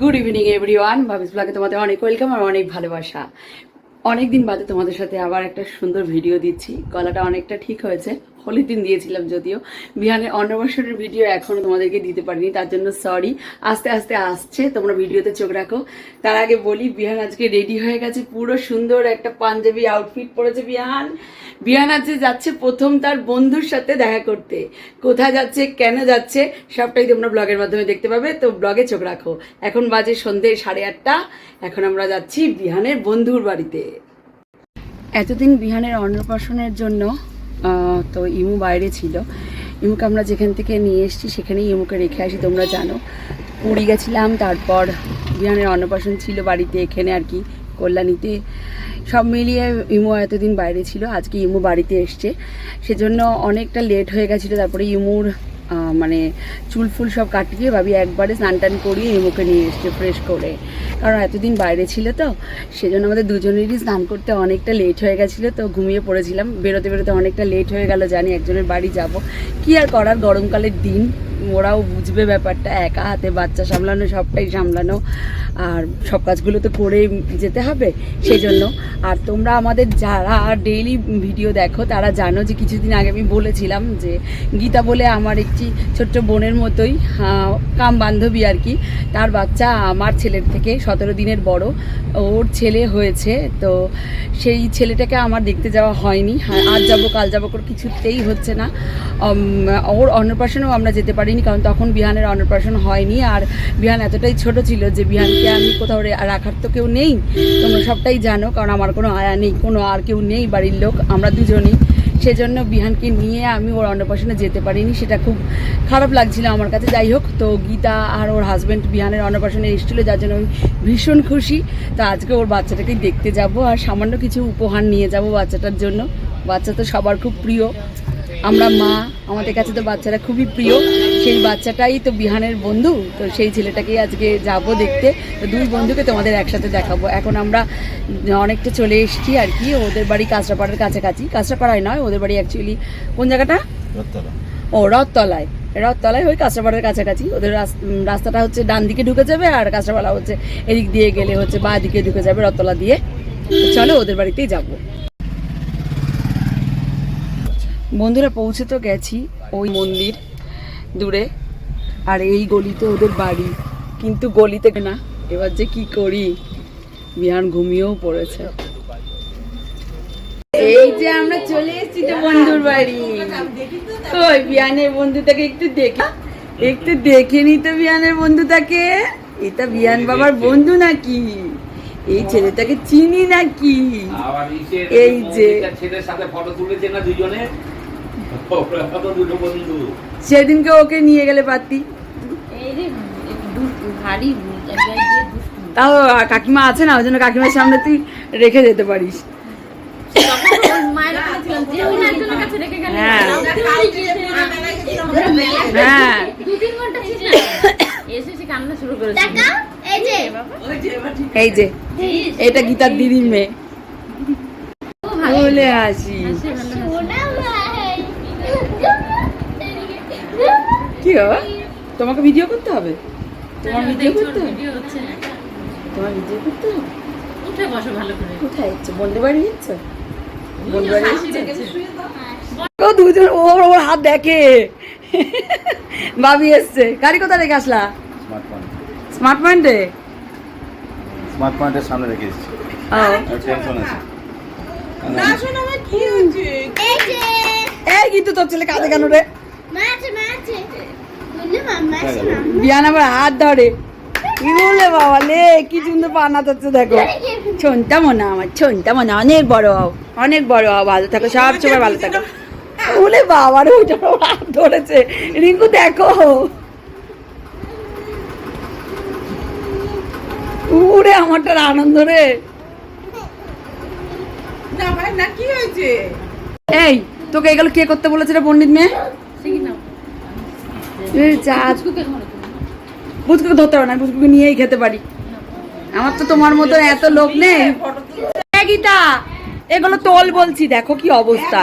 Good evening every one ভাবিস ব্লগে তোমাদের অনেক ওয়েলকাম আর অনেক ভালোবাসা। অনেক দিন বাদে তোমাদের সাথে আবার একটা সুন্দর ভিডিও দিচ্ছি। গলাটা অনেকটা ঠিক হয়েছে। দিন দিয়েছিলাম যদিও। বিহানের অন্নপ্রাশনের ভিডিও এখনও তোমাদেরকে দিতে পারিনি, তার জন্য সরি আস্তে আস্তে আসছে, তোমরা ভিডিওতে চোখ রাখো। তার আগে বলি, বিহান আজকে রেডি হয়ে গেছে, পুরো সুন্দর একটা পাঞ্জাবি আউটফিট পরেছে বিহান। বিহান আজকে যাচ্ছে প্রথম তার বন্ধুর সাথে দেখা করতে। কোথায় যাচ্ছে, কেন যাচ্ছে, সবটাই তোমরা ব্লগের মাধ্যমে দেখতে পাবে, তো ব্লগে চোখ রাখো। এখন বাজে সন্ধ্যে সাড়ে আটটা, এখন আমরা যাচ্ছি বিহানের বন্ধুর বাড়িতে। এতদিন বিহানের অন্নপ্রাশনের জন্য তো ইমু বাইরে ছিল। ইমুকে আমরা যেখান থেকে নিয়ে এসেছি, সেখানেই ইমুকে রেখে আসি, তোমরা জানো। পুরী গেছিলাম, তারপর বিহানের অন্নপ্রাশন ছিল বাড়িতে, এখানে আর কি কল্যাণীতে। সব মিলিয়ে ইমু এতদিন বাইরে ছিল, আজকে ইমু বাড়িতে এসছে। সেজন্য অনেকটা লেট হয়ে গেছিল, তারপরে ইমুর মানে চুল ফুল সব কাটিয়ে ভাবি একবারে স্নান টান করিয়ে ইমুকে নিয়ে এসছে ফ্রেশ করে। কারণ এতদিন বাইরে ছিল তো, সেজন্য আমাদের দুজনেরই স্নান করতে অনেকটা লেট হয়ে গেছিল তো ঘুমিয়ে পড়েছিলাম। বেরোতে বেরোতে অনেকটা লেট হয়ে গেল, জানি একজনের বাড়ি যাব। কি আর করার, গরমকালের দিন। ওরাও বুঝবে ব্যাপারটা একা হাতে বাচ্চা সামলানো সবটাই সামলানো আর সব কাজগুলো তো করে যেতে হবে সেই জন্য আর তোমরা আমাদের যারা ডেইলি ভিডিও দেখো তারা জানো যে কিছুদিন আগে আমি বলেছিলাম যে গীতা বলে আমার একটি ছোট্ট বোনের মতোই কাম বান্ধবী আর কি তার বাচ্চা আমার ছেলের থেকে সতেরো দিনের বড় ওর ছেলে হয়েছে তো সেই ছেলেটাকে আমার দেখতে যাওয়া হয়নি হ্যাঁ, আজ যাব কাল যাব করে কিছুতেই হচ্ছে না। ওর অন্নপ্রাশনেও আমরা যেতে পারিনি, কারণ তখন বিহানের অন্নপ্রাশন হয়নি। আর বিহান এতটাই ছোট ছিল যে বিহানকে আমি কোথাও রাখার তো কেউ নেই। তোমরা সবটাই জানো, কারণ আমার কোনো আয়া নেই, কোনো আর কেউ নেই বাড়ির লোক, আমরা দুজনেই। সেজন্য বিহানকে নিয়ে আমি ওর অন্নপ্রাশনে যেতে পারিনি, সেটা খুব খারাপ লাগছিল আমার কাছে। যাই হোক, তো গীতা আর ওর হাজব্যান্ড বিহানের অন্নপ্রাশনে এসেছিল, যার জন্য আমি ভীষণ খুশি। তো আজকে ওর বাচ্চাটাকে দেখতে যাব আর সামান্য কিছু উপহার নিয়ে যাব বাচ্চাটার জন্য। বাচ্চা তো সবার খুব প্রিয়। আমরা মা, আমাদের কাছে তো বাচ্চারা খুবই প্রিয়। সেই বাচ্চাটাই তো বিহানের বন্ধু তো সেই ছেলেটাকেই আজকে যাব দেখতে। তো দুই বন্ধুকে তোমাদের একসাথে দেখাবো। এখন আমরা অনেকটা চলে এসেছি আর কি ওদের বাড়ি কাঁচরাপাড়ার কাছাকাছি। কাঁচরাপাড়ায় নয় ওদের বাড়ি অ্যাকচুয়ালি কোন জায়গাটা? ও রথতলায়। রথতলায় ওই কাঁচরাপাড়ার কাছাকাছি। ওদের রাস- রাস্তাটা হচ্ছে ডান দিকে ঢুকে যাবে আর কাঁচরাপাড়া হচ্ছে এদিক দিয়ে গেলে হচ্ছে বা দিকে ঢুকে যাবে রথতলা দিয়ে। চলো ওদের বাড়িতেই যাব। বন্ধুরা পৌঁছে তো গেছি ওই মন্দির। দূরে। আর এই গলিতে ওদের বাড়ি। কিন্তু গলিতে না এবার যে কি করি? বিহান ঘুমিয়েও পড়েছে। এই যে আমরা চলে এসেছি তো বন্ধুর বাড়ি। ওই বিয়ানের বন্ধুটাকে একটু দেখে। একটু দেখে নি তো বিয়ানের বন্ধুটাকে। এটা বিয়ান বাবার বন্ধু নাকি? এই ছেলেটাকে চিনি নাকি? এই যে। ছেলের সাথে ফটো তুলেছে না দুজনে ওরা কত দুটো বন্ধু সেদিনকে ওকে নিয়ে গেলে পারতি। তাও কাকিমা আছে না ওই জন্য কাকিমার সামনে তুই রেখে যেতে পারিস। হ্যাঁ। হ্যাঁ। এই যে। এটা গীতার দিদির মেয়ে। বলে আসি কি বাবা তোমাকে ভিডিও করতে হবে? তোমার ভিডিও করতে হবে? তোমার ভিডিও করতে হবে? উঠে বসো ভালো করে। কোথায় যাচ্ছে? বন্ধু বাড়ি যাচ্ছে? বন্ধু বাড়ি হাসি যাচ্ছে? দেখছে। ও দুজন ওর ওর হাত দেখে। ভাবি এসছে। গাড়ি কোথায় রেখে আসলা? স্মার্ট পয়েন্টে স্মার্ট পয়েন্টের সামনে রেখে এসেছি। টেনশন আছে। এই যে এই কিন্তু তোর ছেলে কাঁদে কেন রে? বিয়ান আবার হাত ধরে। কি বলে বাবা লে কি সুন্দর পানা দেখো। মনে আমার ছনটা মনে অনেক বড় হও অনেক বড় হও ভালো থাকো সব সময় ভালো থাকো। বলে বাবার ওইটা হাত ধরেছে। রিঙ্কু দেখো। উড়ে আমারটার আনন্দ রে। এই তোকে এগুলো কে করতে বলেছে রে পণ্ডিত মেয়ে? বুঝকুকে ধরতে পারো না বুঝকুকে নিয়েই খেতে পারি। আমার তো তোমার মতো এত লোক নেই। এ গীতা এগুলো তোল বলছি দেখো কি অবস্থা।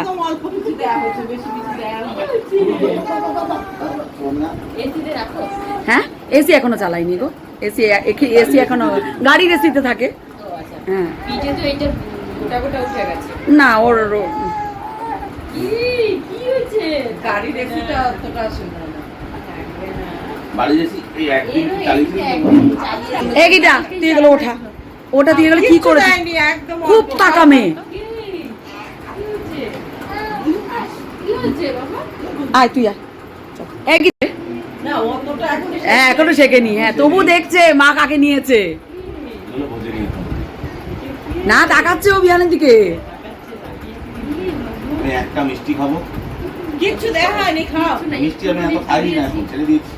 হ্যাঁ? এসি এখনও চালাইনি গো। এসি এসি এখনও গাড়ির এসিতে থাকে। হ্যাঁ। উঠে গেছে। না ওর ওর- কি কি হয়েছে? গাড়ির এসিটা অতটা সুন্দর না। বাড়ি যাচ্ছি এই একদিন চালিয়েছি এই গিটা তুই ওঠা। ওটা দিয়ে গেলে কি করে খুব টাকা মেয়ে। কি আয় তুই আয়। হ্যাঁ এখনও শেখেনি। হ্যাঁ তবু দেখছে মা কাকে নিয়েছে। না তাকাচ্ছে ও বিহানের দিকে। আমি একটা মিষ্টি খাব। কিচ্ছু দেখা হয়নি খাও। মিষ্টি আমি এত খাই না এখন ছেড়ে দিয়েছি।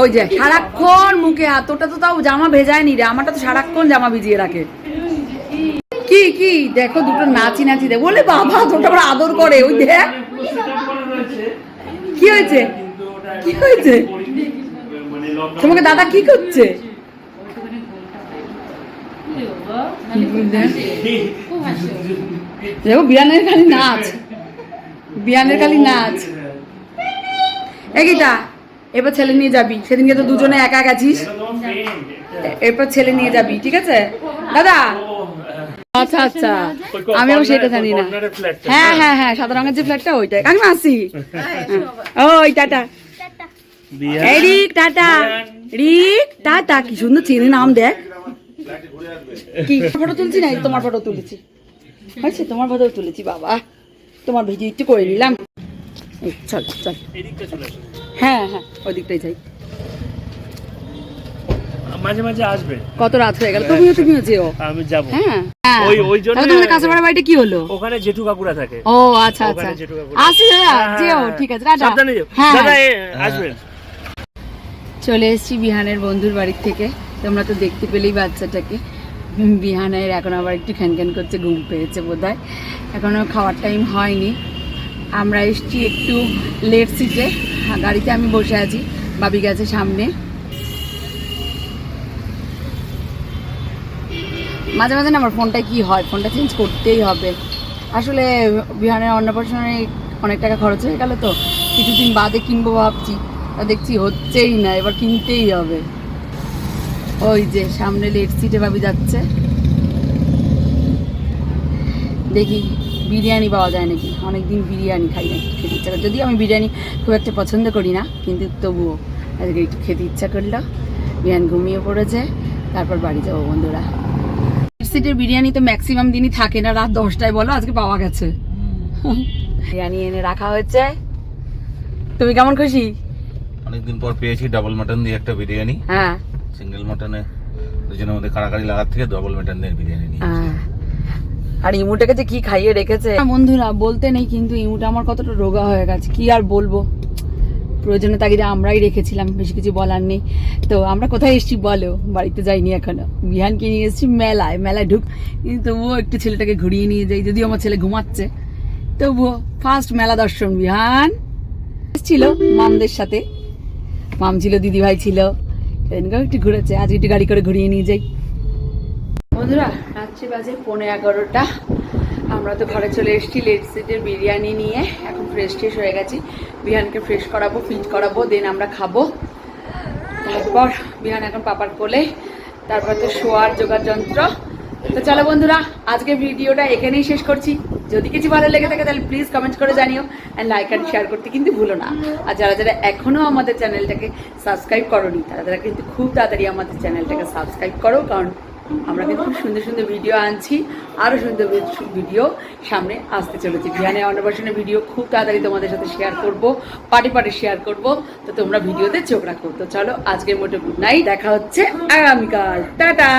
ওই যে সারাক্ষণ মুখে হাত ওটা তো তাও জামা ভেজায়নি রে আমারটা তো সারাক্ষণ জামা ভিজিয়ে রাখে। কি কি? দেখো দুটো নাচি নাচি দেখ। বলে বাবা তোটা আবার আদর করে ওই দেখ। কি হয়েছে? কি হয়েছে? তোমাকে দাদা কি করছে? দেখো বিয়ানের খালি নাচ। বিয়ানের খালি নাচ। এগিটা এবার ছেলে নিয়ে যাবি। সেদিনকে তো দুজনে একা গেছিস এরপর ছেলে নিয়ে যাবি ঠিক আছে? দাদা! আচ্ছা আচ্ছা। আমি আবার সেটা জানি না। হ্যাঁ হ্যাঁ হ্যাঁ সাদা রঙের যে ফ্ল্যাটটা ওইটাই। আমি আসি। ওই টাটা। এই রিক টাটা। রিক টাটা। কি সুন্দর চিনি নাম দেখ। কি ফটো তুলছি? না তোমার ফটো তুলেছি। হয়েছে তোমার ফটো তুলেছি বাবা। তোমার ভিডিও একটু করে নিলাম। চল চল। হ্যাঁ হ্যাঁ ওই দিকটাই যাই। মাঝে মাঝে আসবে। কত রাত হয়ে গেল? তুমিও তুমিও যেও। আমি যাব। হ্যাঁ। ওই- ওই জন্য- তোমাদের কাছে বাড়িটা কি হলো? ওখানে জেঠু কাকুরা থাকে। ও আচ্ছা আচ্ছা। আসি হ্যাঁ, যেও হ্যাঁ, ঠিক আছে টাটা। সাবধানে যেও। হ্যাঁ দাদা। আসবেন। চলে এসেছি বিহানের বন্ধুর বাড়ির থেকে। তোমরা তো দেখতে পেলেই বাচ্চাটাকে। বিহানের এখন আবার একটু খ্যান খ্যান করছে, ঘুম পেয়েছে বোধ হয় এখনও খাওয়ার টাইম হয়নি। আমরা এসছি একটু লেট সিটে গাড়িতে আমি বসে আছি, বাবি গেছে সামনে। মাঝে মাঝে না আমার ফোনটা কি হয়? ফোনটা চেঞ্জ করতেই হবে। আসলে বিহানের অন্নপ্রাশনে অনেক টাকা খরচ হয়ে গেল তো। কিছুদিন বাদে কিনবো ভাবছি। দেখছি হচ্ছেই না, এবার কিনতেই হবে। ওই যে সামনে লেট সিটে ভাবি যাচ্ছে। দেখি বিরিয়ানি পাওয়া যায় নাকি? অনেকদিন বিরিয়ানি খাই না খেতে ইচ্ছা করে। যদিও আমি বিরিয়ানি খুব একটা পছন্দ করি না কিন্তু তবুও আজকে একটু খেতে ইচ্ছা করল। বিরিয়ানি ঘুমিয়ে পড়েছে তারপর বাড়ি যাব বন্ধুরা। সিটের বিরিয়ানি তো ম্যাক্সিমাম দিনই থাকে না রাত দশটায় বলো আজকে পাওয়া গেছে। বিরিয়ানি এনে রাখা হয়েছে। তুমি কেমন খুশি? অনেকদিন পর পেয়েছি ডাবল মাটন দিয়ে একটা বিরিয়ানি। হ্যাঁ। সিঙ্গেল মাটনে দুজনের মধ্যে কাড়াকাড়ি লাগার থেকে ডাবল মাটন দিয়ে বিরিয়ানি নিয়ে আর ইমুটাকে যে কি খাইয়ে রেখেছে? বন্ধুরা বলতে নেই কিন্তু ইমুটা আমার কতটা রোগা হয়ে গেছে কি আর বলব? প্রয়োজনে তাগিদে আমরাই রেখেছিলাম বেশি কিছু বলার নেই। তো আমরা কোথায় এসেছি বলো? বাড়িতে যাইনি এখনও। বিহানকে নিয়ে এসেছি মেলায় মেলায় ঢুক কিন্তু তবুও একটু ছেলেটাকে ঘুরিয়ে নিয়ে যাই যদিও আমার ছেলে ঘুমাচ্ছে। তবুও ফার্স্ট মেলা দর্শন বিহান। ছিল মামদের সাথে। মাম ছিল দিদিভাই ছিল। সেদিনকেও একটু ঘুরেছে। আজ একটু গাড়ি করে ঘুরিয়ে নিয়ে যাই। বন্ধুরা, রাত্রি বাজে পৌনে এগারোটা। আমরা তো ঘরে চলে এসেছি লেট সিটের বিরিয়ানি নিয়ে। এখন ফ্রেশ ট্রেশ হয়ে গেছি। বিহানকে ফ্রেশ করাবো ফিট করাবো দেন আমরা খাব। তারপর বিহান এখন পাপার কোলে। তারপর তো শোয়ার যোগাযন্ত্র। যন্ত্র তো চলো বন্ধুরা আজকে ভিডিওটা এখানেই শেষ করছি। যদি কিছু ভালো লেগে থাকে, তাহলে প্লিজ কমেন্ট করে জানিও অ্যান্ড লাইক অ্যান্ড শেয়ার করতে কিন্তু ভুলো না। আর যারা যারা এখনও আমাদের চ্যানেলটাকে সাবস্ক্রাইব করোনি, তারা তারা কিন্তু খুব তাড়াতাড়ি আমাদের চ্যানেলটাকে সাবস্ক্রাইব করো, কারণ আমরা কিন্তু খুব সুন্দর সুন্দর ভিডিও আনছি আরও সুন্দর ভিডিও সামনে আসতে চলেছে। বিহানের অন্নপ্রাশনের ভিডিও খুব তাড়াতাড়ি তোমাদের সাথে শেয়ার করব পার্টি পার্টি শেয়ার করব, তো তোমরা ভিডিওতে চোখ রাখো। তো চলো, আজকের মতো গুড নাইট দেখা হচ্ছে আগামীকাল। টাটা!